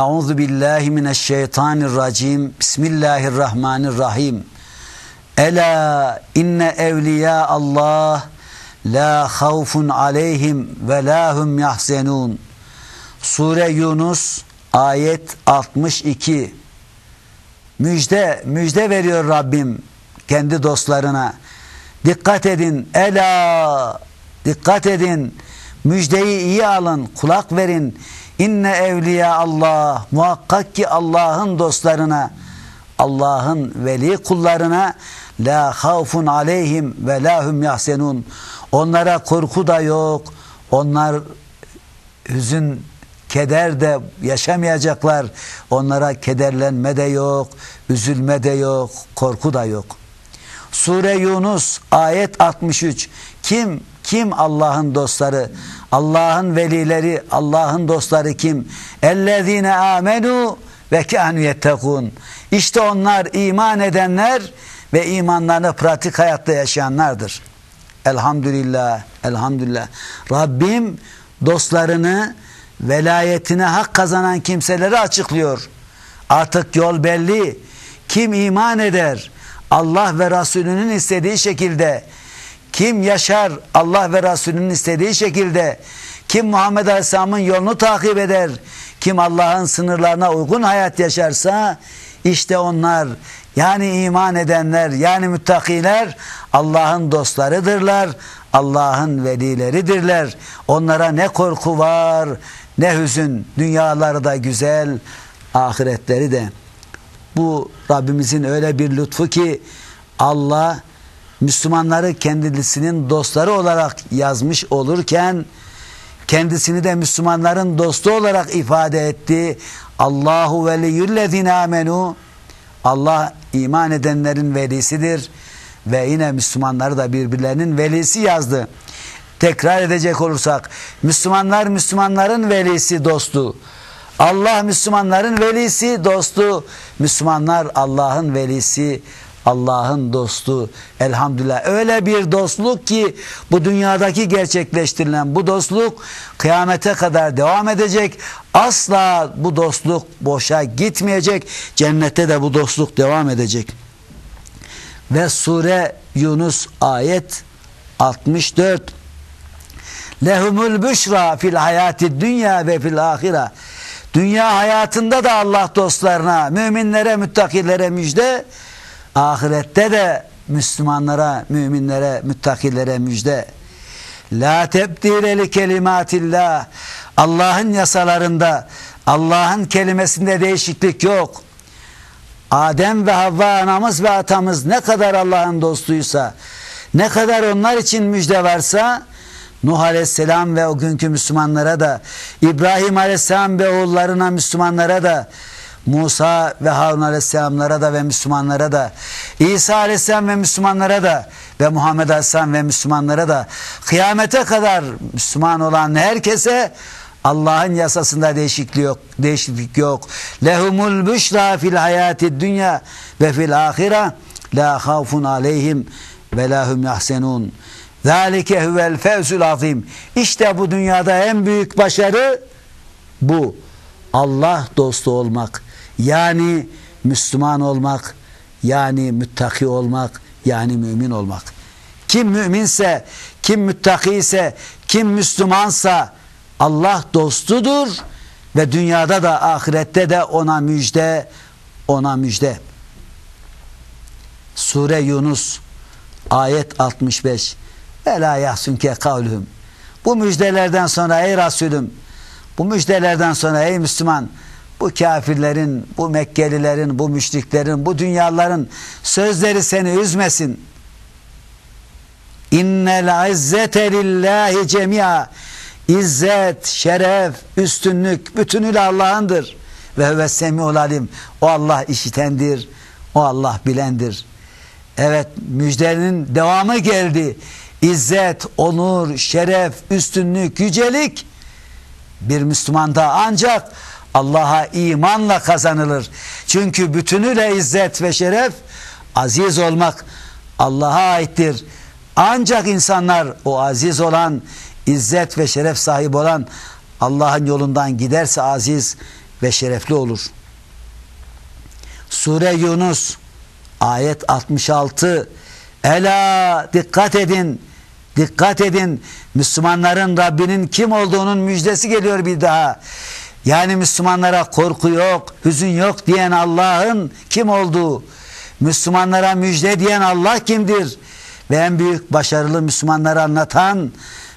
Euzu billahi mineşşeytanirracim. Bismillahirrahmanirrahim. Ela inne evliya Allah la havfun aleyhim ve la hum yahzenun. Sure Yunus ayet 62. Müjde müjde veriyor Rabbim kendi dostlarına. Dikkat edin. Ela dikkat edin. Müjdeyi iyi alın, kulak verin. İnne evliya Allah muhakkak ki Allah'ın dostlarına Allah'ın veli kullarına la havfun aleyhim ve la hum yahsenun onlara korku da yok onlar hüzün keder de yaşamayacaklar. Onlara kederlenme de yok üzülme de yok korku da yok. Sure Yunus ayet 63 kim kim Allah'ın dostları? Allah'ın velileri, Allah'ın dostları kim? Ellezine amenu ve kânu yettekûn. İşte onlar iman edenler ve imanlarını pratik hayatta yaşayanlardır. Elhamdülillah, elhamdülillah. Rabbim dostlarını, velayetine hak kazanan kimseleri açıklıyor. Artık yol belli. Kim iman eder? Allah ve Resulünün istediği şekilde kim yaşar Allah ve Resulünün istediği şekilde, kim Muhammed Aleyhisselam'ın yolunu takip eder, kim Allah'ın sınırlarına uygun hayat yaşarsa, işte onlar yani iman edenler yani müttakiler Allah'ın dostlarıdırlar, Allah'ın velileridirler. Onlara ne korku var ne hüzün, dünyaları da güzel, ahiretleri de. Bu Rabbimizin öyle bir lütfu ki Allah Müslümanları kendisinin dostları olarak yazmış olurken kendisini de Müslümanların dostu olarak ifade etti. Allahu veliyyüllezine amenu Allah iman edenlerin velisidir ve yine Müslümanları da birbirlerinin velisi yazdı. Tekrar edecek olursak Müslümanlar Müslümanların velisi dostu. Allah Müslümanların velisi dostu. Müslümanlar Allah'ın velisi Allah'ın dostu elhamdülillah. Öyle bir dostluk ki bu dünyadaki gerçekleştirilen bu dostluk kıyamete kadar devam edecek. Asla bu dostluk boşa gitmeyecek. Cennette de bu dostluk devam edecek. Ve sure Yunus ayet 64 lehumul büşra fil hayati dünya ve fil ahira. Dünya hayatında da Allah dostlarına müminlere müttakilere müjde Ahirette de Müslümanlara, müminlere, müttakilere müjde. La tebdile li kelimatillah. Allah'ın yasalarında, Allah'ın kelimesinde değişiklik yok. Adem ve Havva anamız ve atamız ne kadar Allah'ın dostuysa, ne kadar onlar için müjde varsa, Nuh Aleyhisselam ve o günkü Müslümanlara da, İbrahim Aleyhisselam ve oğullarına Müslümanlara da, Musa ve Harun Aleyhisselamlara da ve Müslümanlara da İsa Aleyhisselam ve Müslümanlara da ve Muhammed Aleyhisselam ve Müslümanlara da kıyamete kadar Müslüman olan herkese Allah'ın yasasında değişiklik yok. Değişiklik yok. Lehumul büşra fil hayati dünya ve fil ahire la havfun aleyhim ve la hum yahsenun. Zalike huvel fevzul azim. İşte bu dünyada en büyük başarı bu. Allah dostu olmak. Yani Müslüman olmak, yani müttaki olmak, yani mümin olmak. Kim müminse, kim müttaki ise, kim Müslümansa Allah dostudur ve dünyada da ahirette de ona müjde, ona müjde. Sure Yunus ayet 65 Ve la yahsunke kavluhum Bu müjdelerden sonra ey Resulüm bu müjdelerden sonra ey Müslüman bu kafirlerin, bu Mekkelilerin, bu müşriklerin, bu dünyaların sözleri seni üzmesin. İnnel izzete lillahi cemia. İzzet, şeref, üstünlük bütünüyle Allah'ındır. Ve ve semiul alim. O Allah işitendir. O Allah bilendir. Evet müjdenin devamı geldi. İzzet, onur, şeref, üstünlük, yücelik bir Müslümanda ancak Allah'a imanla kazanılır. Çünkü bütünüyle izzet ve şeref aziz olmak Allah'a aittir. Ancak insanlar o aziz olan, izzet ve şeref sahibi olan Allah'ın yolundan giderse aziz, ve şerefli olur. Sure Yunus ayet 66 Ela dikkat edin dikkat edin Müslümanların Rabbinin kim olduğunun müjdesi geliyor bir daha. Yani Müslümanlara korku yok, hüzün yok diyen Allah'ın kim olduğu, Müslümanlara müjde diyen Allah kimdir? Ve en büyük başarılı Müslümanları anlatan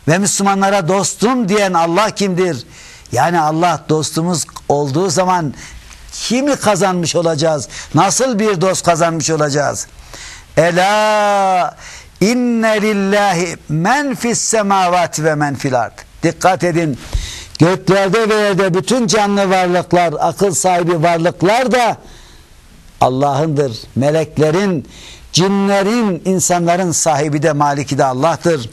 ve Müslümanlara dostum diyen Allah kimdir? Yani Allah dostumuz olduğu zaman kimi kazanmış olacağız? Nasıl bir dost kazanmış olacağız? Ela inne lillahi men fis semavati ve men fil ard. Dikkat edin. Göklerde ve yerde bütün canlı varlıklar, akıl sahibi varlıklar da Allah'ındır. Meleklerin, cinlerin, insanların sahibi de maliki de Allah'tır.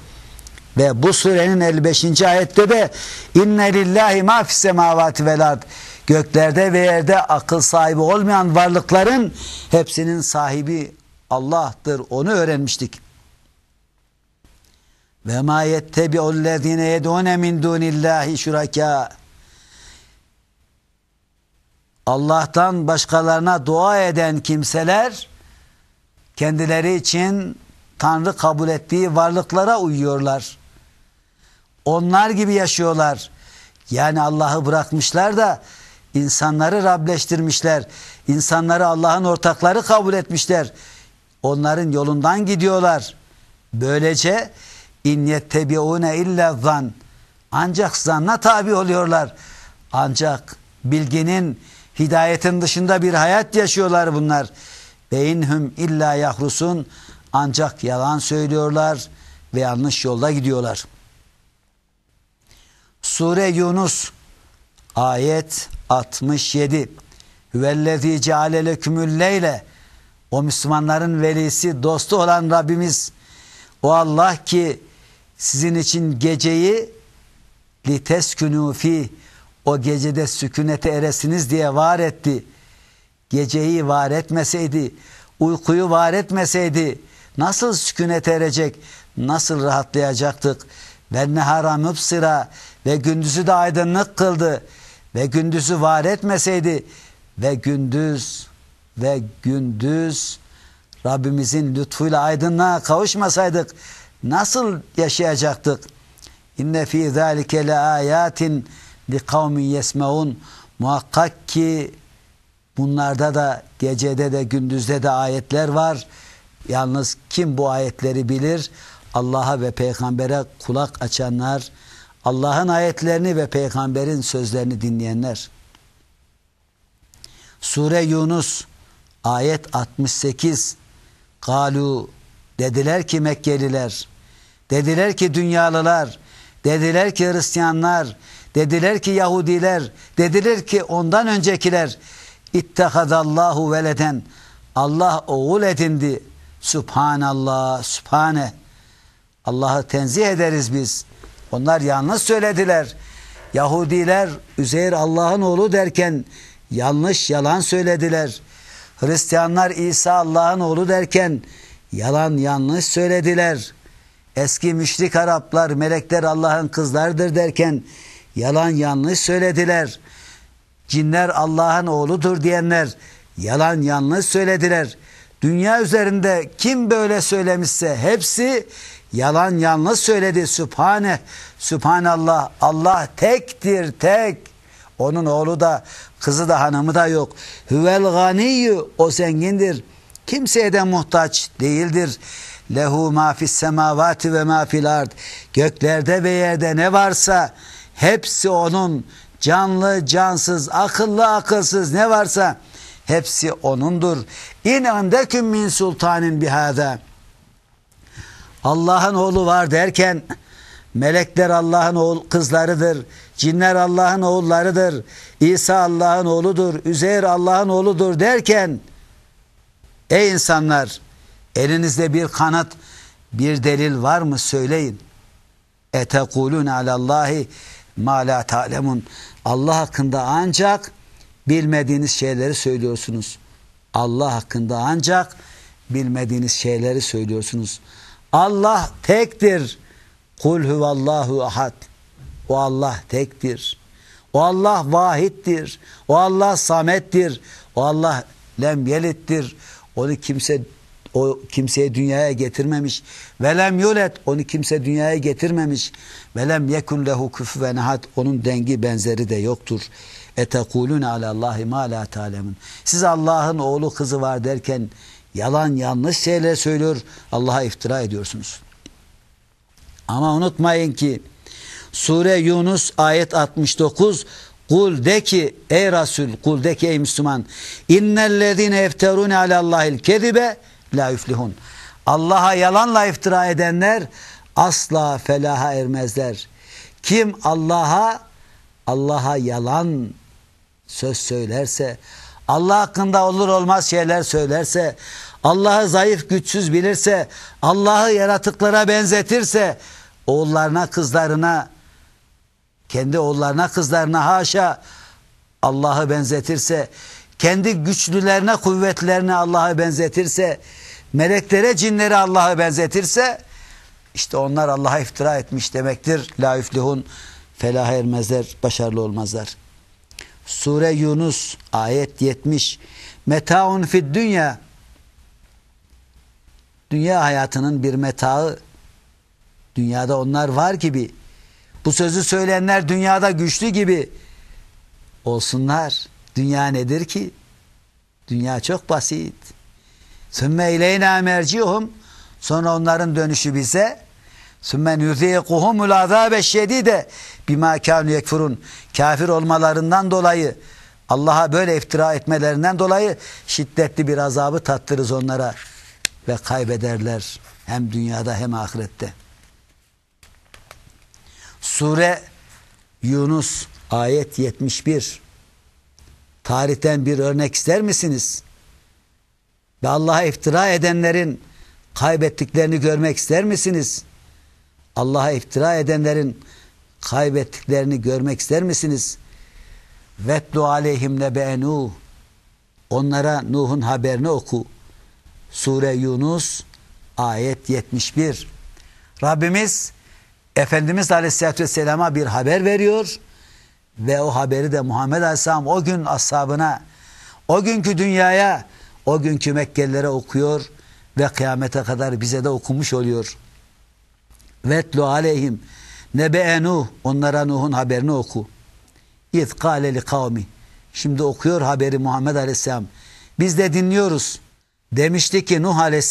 Ve bu surenin 55. ayette de inne lillahi ma fis semavati vel. Göklerde ve yerde akıl sahibi olmayan varlıkların hepsinin sahibi Allah'tır. Onu öğrenmiştik. Ve ma yettebi'ullezine yed'une min dunillahi şuraka. Allah'tan başkalarına dua eden kimseler kendileri için Tanrı kabul ettiği varlıklara uyuyorlar. Onlar gibi yaşıyorlar. Yani Allah'ı bırakmışlar da insanları Rableştirmişler. İnsanları Allah'ın ortakları kabul etmişler. Onların yolundan gidiyorlar. Böylece in yettebiune illa zan ancak zanna tabi oluyorlar. Ancak bilginin hidayetin dışında bir hayat yaşıyorlar bunlar. Ve inhum illa yahrusun ancak yalan söylüyorlar ve yanlış yolda gidiyorlar. Sure Yunus ayet 67 Hüvellezî ceale lekümül leyle o Müslümanların velisi, dostu olan Rabbimiz o Allah ki sizin için geceyi liteskünü fi o gecede sükunete eresiniz diye var etti. Geceyi var etmeseydi, uykuyu var etmeseydi nasıl sükunete erecek, nasıl rahatlayacaktık? Ve nehara mübsira ve gündüzü de aydınlık kıldı ve gündüzü var etmeseydi ve gündüz ve gündüz Rabbimizin lütfuyla aydınlığa kavuşmasaydık nasıl yaşayacaktık? İnne fî zâlike le âyâtin li kavmin yesmeun muhakkak ki bunlarda da gecede de gündüzde de ayetler var. Yalnız kim bu ayetleri bilir? Allah'a ve peygambere kulak açanlar, Allah'ın ayetlerini ve peygamberin sözlerini dinleyenler. Sure Yunus ayet 68 Galu dediler ki Mekkeliler dediler ki dünyalılar dediler ki Hristiyanlar dediler ki Yahudiler dediler ki ondan öncekiler. İttehadallahu veleden. Allah oğul edindi. Subhanallah Subhane. Allah'ı tenzih ederiz biz. Onlar yanlış söylediler. Yahudiler Üzeyr Allah'ın oğlu derken yanlış yalan söylediler. Hristiyanlar İsa Allah'ın oğlu derken yalan yanlış söylediler. Eski müşrik Araplar melekler Allah'ın kızlardır derken yalan yanlış söylediler. Cinler Allah'ın oğludur diyenler yalan yanlış söylediler. Dünya üzerinde kim böyle söylemişse hepsi yalan yanlış söyledi. Sübhane, Sübhanallah, Allah tektir, tek. Onun oğlu da kızı da hanımı da yok. Hüvel ganiyyü o zengindir. Kimseye de muhtaç değildir. Lehu ma fis semavati ve ma fil ard. Göklerde ve yerde ne varsa hepsi onun. Canlı, cansız, akıllı, akılsız ne varsa hepsi onundur. İn andeküm min sultanin bihada. Allah'ın oğlu var derken melekler Allah'ın oğul kızlarıdır. Cinler Allah'ın oğullarıdır. İsa Allah'ın oğludur. Üzeyr Allah'ın oğludur derken ey insanlar elinizde bir kanıt bir delil var mı söyleyin. Etekulun alallahi ma la ta'lemun. Allah hakkında ancak bilmediğiniz şeyleri söylüyorsunuz. Allah hakkında ancak bilmediğiniz şeyleri söylüyorsunuz. Allah tektir. Kul huvallahu ahad. O Allah tektir. O Allah vahittir. O Allah samettir. O Allah lem yelittir. Onu kimse o kimseye dünyaya getirmemiş. Velem yulet onu kimse dünyaya getirmemiş. Velem yekun lehu küfüven ahad onun dengi benzeri de yoktur. Etekulun alallahi ma la ta'lemun. Siz Allah'ın oğlu kızı var derken yalan yanlış şeyler söylüyor. Allah'a iftira ediyorsunuz. Ama unutmayın ki Sure Yunus ayet 69 Kul de ki ey Resul kul de ki ey Müslüman innellezine efterune alallahil kedibe la üflihun. Allah'a yalanla iftira edenler asla felaha ermezler. Kim Allah'a Allah'a yalan söz söylerse, Allah hakkında olur olmaz şeyler söylerse, Allah'ı zayıf güçsüz bilirse, Allah'ı yaratıklara benzetirse, oğullarına kızlarına, kendi oğullarına kızlarına haşa Allah'ı benzetirse, kendi güçlülerine kuvvetlerine Allah'ı benzetirse, meleklere cinleri Allah'ı benzetirse, işte onlar Allah'a iftira etmiş demektir. La üflihun felah ermezler, başarılı olmazlar. Sure Yunus ayet 70 Metaun fid dünya. Dünya hayatının bir metaı Dünyada onlar var gibi. Bu sözü söyleyenler dünyada güçlü gibi Olsunlar Dünya nedir ki? Dünya çok basit Sümme ileyna mercihum Sonra onların dönüşü bize Sümmen yuzîkuhumul azâbe şedîde bimâ kânü yekfurun. Kafir olmalarından dolayı Allah'a böyle iftira etmelerinden dolayı şiddetli bir azabı tattırız onlara ve kaybederler hem dünyada hem ahirette. Sure Yunus ayet 71 Tarihten bir örnek ister misiniz? Ve Allah'a iftira edenlerin kaybettiklerini görmek ister misiniz? Allah'a iftira edenlerin kaybettiklerini görmek ister misiniz? Vetlu aleyhim nebe Nuh. Onlara Nuh'un haberini oku. Sure Yunus ayet 71. Rabbimiz Efendimiz Aleyhisselatü Vesselam'a bir haber veriyor ve o haberi de Muhammed Aleyhisselam o gün ashabına, o günkü dünyaya, o günkü Mekkelilere okuyor ve kıyamete kadar bize de okumuş oluyor. Vetlu aleyhim nebe Nuh onlara Nuh'un haberini oku. İz kâle li kavmi. Şimdi okuyor haberi Muhammed Aleyhisselam. Biz de dinliyoruz. Demişti ki Nuh Aleyhisselam